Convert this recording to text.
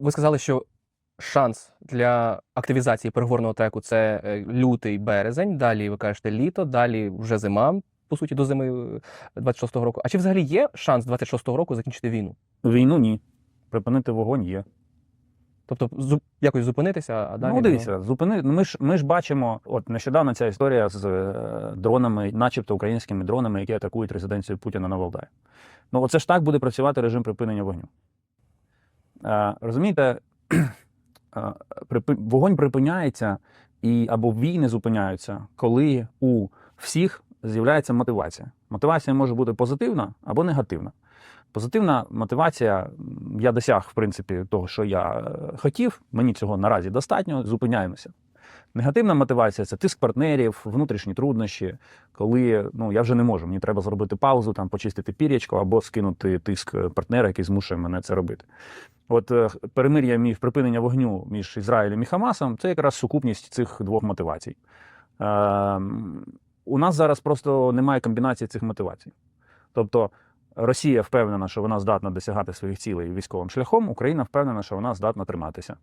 ви сказали, що шанс для активізації переговорного треку це е, лютий березень. Далі ви кажете літо, далі вже зима, по суті, до зими е, 26-го року. А чи взагалі є шанс 26-го року закінчити війну? Війну ні. Припинити вогонь є. Тобто зу- якось зупинитися, а далі ну, дивіться, зупини. ну, Ми ж ми ж бачимо, от нещодавно ця історія з е, дронами, начебто українськими дронами, які атакують резиденцію Путіна на Валдаї. Ну, оце ж так буде працювати режим припинення вогню. Е, розумієте, е, вогонь припиняється і або війни зупиняються, коли у всіх з'являється мотивація. Мотивація може бути позитивна або негативна. Позитивна мотивація, я досяг, в принципі, того, що я е, хотів, мені цього наразі достатньо, зупиняємося. Негативна мотивація це тиск партнерів, внутрішні труднощі, коли ну, я вже не можу, мені треба зробити паузу, там, почистити пір'ячко або скинути тиск е, партнера, який змушує мене це робити. От е, перемир'я між припинення вогню між Ізраїлем і Хамасом це якраз сукупність цих двох мотивацій. Е, у нас зараз просто немає комбінації цих мотивацій. Тобто Росія впевнена, що вона здатна досягати своїх цілей військовим шляхом, Україна впевнена, що вона здатна триматися.